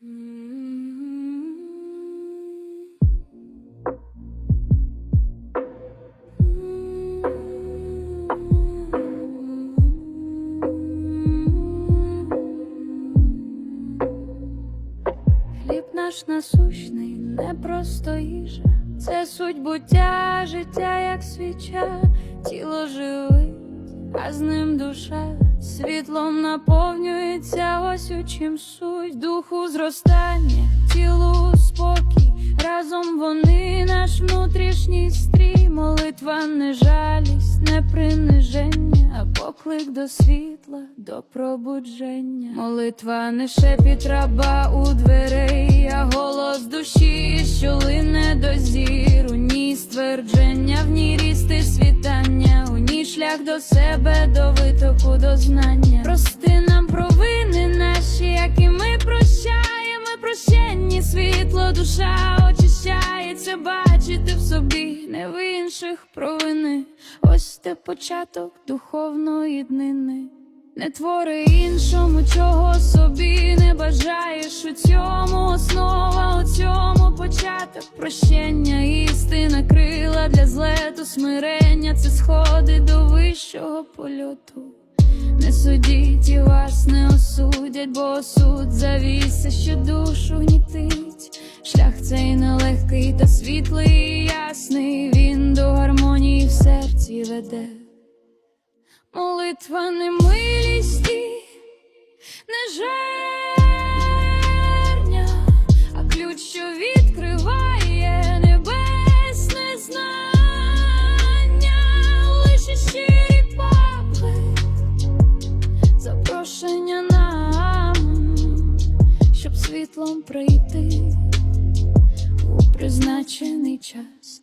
Наш насущний, не просто їжа, це суть буття, життя, як свіча, тіло живить, а з ним душа. Світлом наповнюється, ось у чим суть духу зростання, тілу спокій, разом вони наш внутрішній стрій, молитва не жалість, не приниження, а поклик до світла, до пробудження. Молитва не шепіт раба у дверей, а голос душі, що лине до зіру, ній ствердження, в ній рісти світання, у ній шлях до себе, до витоку, до знання. Прости нам світло, душа очищається, бачити в собі, не в інших провини. Ось те початок духовної днини. Не твори іншому, чого собі не бажаєш. У цьому основа, у цьому початок прощення, істина, крила для злету, смирення, це сходи до вищого польоту. Не судіть і вас не осудять, бо суд завіса, що. Шлях цей нелегкий та світлий, ясний. Він до гармонії в серці веде. Молитва не милість, і не жерня, а ключ, що відкриває небесне знання, лише щирі папи, запрошення нам, щоб світлом прийти призначений час.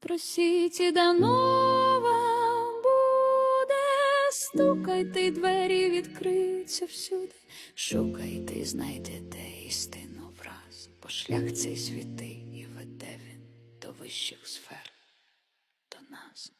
Просіть і дано вам буде, стукайте, двері відкриються всюди. Шукайте, знайдете істину враз, бо шлях цей святий і веде він до вищих сфер, до нас.